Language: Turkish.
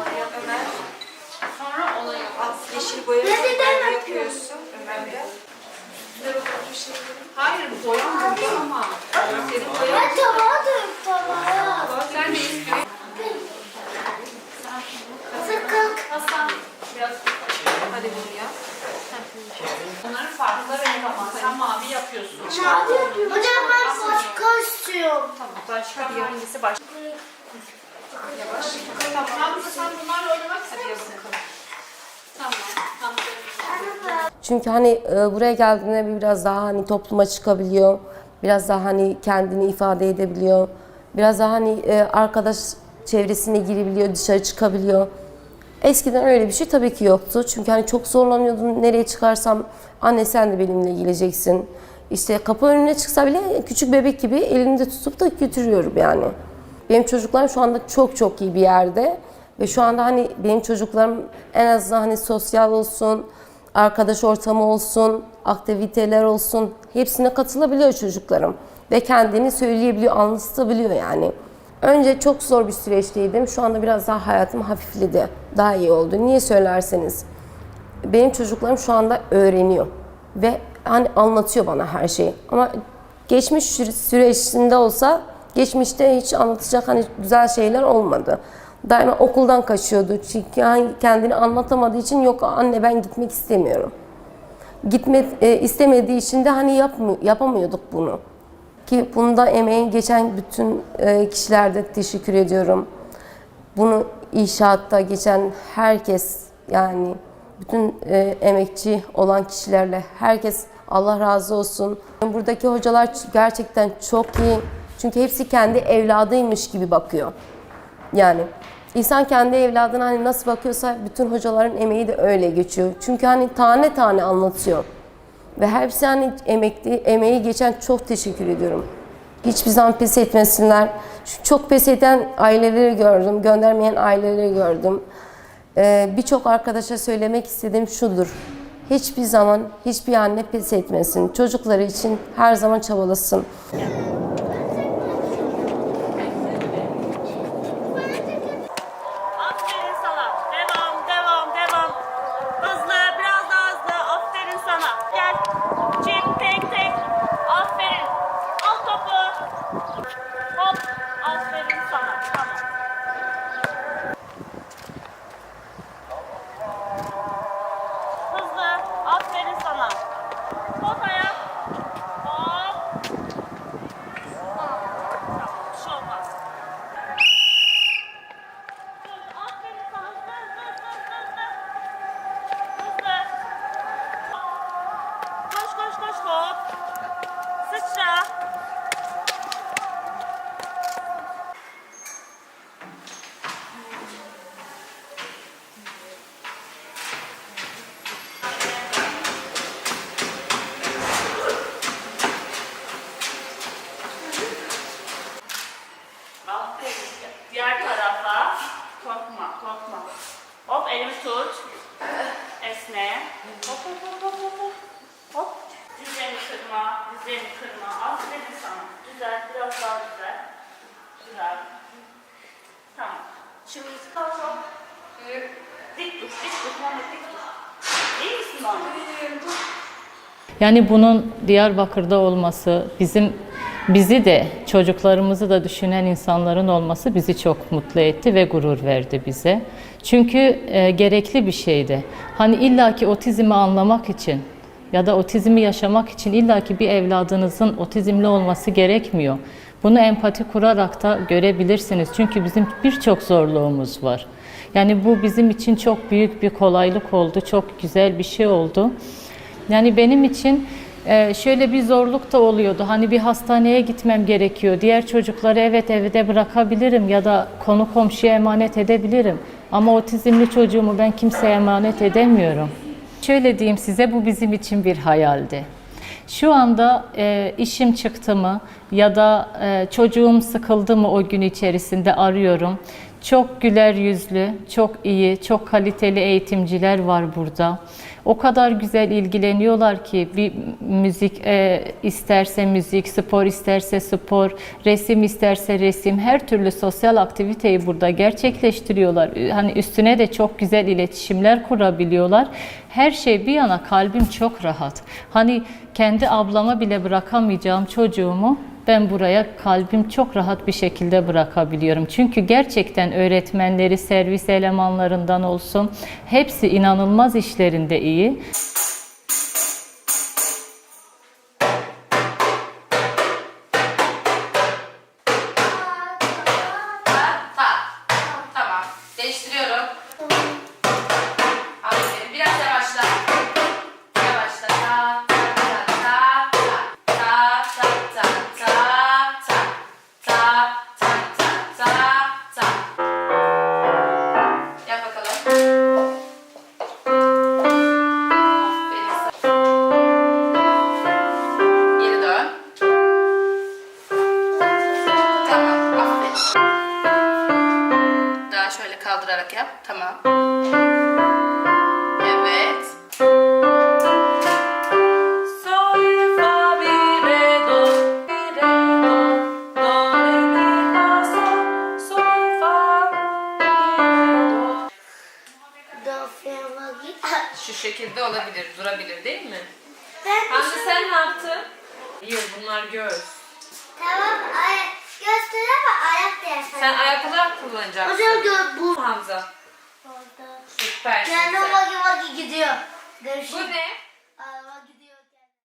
Oraya Ömer. Sonra onu yapalım. Yeşil boya yapıyorsun bir şey. Hayır boyam burada ama. Senin boyan. Ben tabağa dök tabağa. Sen de istiyorsun. Hasan biraz hadi buraya. Bunların farklı renk ama sen mavi yapıyorsun. Hocam ben başka istiyorum. Tamam. Başka bir hangisi başka? Çünkü hani e, buraya geldiğinde bir biraz daha hani topluma çıkabiliyor. Biraz daha hani kendini ifade edebiliyor. Biraz daha hani e, arkadaş çevresine girebiliyor, dışarı çıkabiliyor. Eskiden öyle bir şey tabii ki yoktu. Çünkü hani çok zorlanıyordum. Nereye çıkarsam anne sen de benimle geleceksin. İşte kapı önüne çıksa bile küçük bebek gibi elimde tutup da götürüyorum yani. Benim çocuklarım şu anda çok çok iyi bir yerde. Ve şu anda hani benim çocuklarım en azından hani sosyal olsun, arkadaş ortamı olsun, aktiviteler olsun hepsine katılabiliyor çocuklarım. Ve kendini söyleyebiliyor, anlatabiliyor yani. Önce çok zor bir süreçteydim. Şu anda biraz daha hayatım hafifledi. Daha iyi oldu. Niye söylerseniz. Benim çocuklarım şu anda öğreniyor. Ve hani anlatıyor bana her şeyi. Ama geçmiş süre- süreçinde olsa geçmişte hiç anlatacak hani güzel şeyler olmadı. Daima okuldan kaçıyordu. Çünkü kendini anlatamadığı için yok anne ben gitmek istemiyorum. Gitme e, istemediği için de hani yapmı, yapamıyorduk bunu. Ki bunda emeğin geçen bütün e, kişilerde teşekkür ediyorum. Bunu inşaatta geçen herkes yani bütün e, emekçi olan kişilerle herkes Allah razı olsun. Buradaki hocalar gerçekten çok iyi. Çünkü hepsi kendi evladıymış gibi bakıyor. Yani insan kendi evladına hani nasıl bakıyorsa bütün hocaların emeği de öyle geçiyor. Çünkü hani tane tane anlatıyor. Ve hepsi hani emekli, emeği geçen çok teşekkür ediyorum. Hiçbir zaman pes etmesinler. Şu Çok pes eden aileleri gördüm, göndermeyen aileleri gördüm. Ee, Birçok arkadaşa söylemek istediğim şudur. Hiçbir zaman hiçbir anne pes etmesin. Çocukları için her zaman çabalasın. Sıçra. Aferin. Diğer tarafa. Korkma, korkma. Hop elimi tut. Esne. Hop hop hop hop. hop. Hop. Dizlerini kırma, dizlerini kırma. Aferin sana. Güzel, biraz daha güzel. Güzel. Tamam. Şimdi kalk hop. Dik dur, dik dur. Muhammed dik dur. İyi misin Muhammed? Yani bunun Diyarbakır'da olması, bizim bizi de çocuklarımızı da düşünen insanların olması bizi çok mutlu etti ve gurur verdi bize. Çünkü e, gerekli bir şeydi. Hani illaki otizmi anlamak için ya da otizmi yaşamak için illaki bir evladınızın otizmli olması gerekmiyor. Bunu empati kurarak da görebilirsiniz. Çünkü bizim birçok zorluğumuz var. Yani bu bizim için çok büyük bir kolaylık oldu, çok güzel bir şey oldu. Yani benim için e, şöyle bir zorluk da oluyordu. Hani bir hastaneye gitmem gerekiyor. Diğer çocukları evet evde bırakabilirim ya da konu komşuya emanet edebilirim. Ama otizmli çocuğumu ben kimseye emanet edemiyorum. Şöyle diyeyim size bu bizim için bir hayaldi. Şu anda e, işim çıktı mı ya da e, çocuğum sıkıldı mı o gün içerisinde arıyorum. Çok güler yüzlü, çok iyi, çok kaliteli eğitimciler var burada. O kadar güzel ilgileniyorlar ki bir müzik e, isterse müzik, spor isterse spor, resim isterse resim, her türlü sosyal aktiviteyi burada gerçekleştiriyorlar. Hani üstüne de çok güzel iletişimler kurabiliyorlar. Her şey bir yana kalbim çok rahat. Hani kendi ablama bile bırakamayacağım çocuğumu ben buraya kalbim çok rahat bir şekilde bırakabiliyorum. Çünkü gerçekten öğretmenleri, servis elemanlarından olsun hepsi inanılmaz işlerinde iyi. Kaldırarak yap. Tamam. Evet. Sol, fa, mi, re, do, mi, re, do, do, re, mi, la, sol, sol, fa, mi, re, do. Dofyama git. Şu şekilde olabilir, durabilir değil mi? Ben Hamdi sen ne yaptın? Yok bunlar göz. Tamam dersen. Sen ayaklar kullanacaksın. Hocam gör bu. Hamza. Orada. Süpersin Kendi sen. vagi vagi gidiyor. Görüşürüz. Bu ne?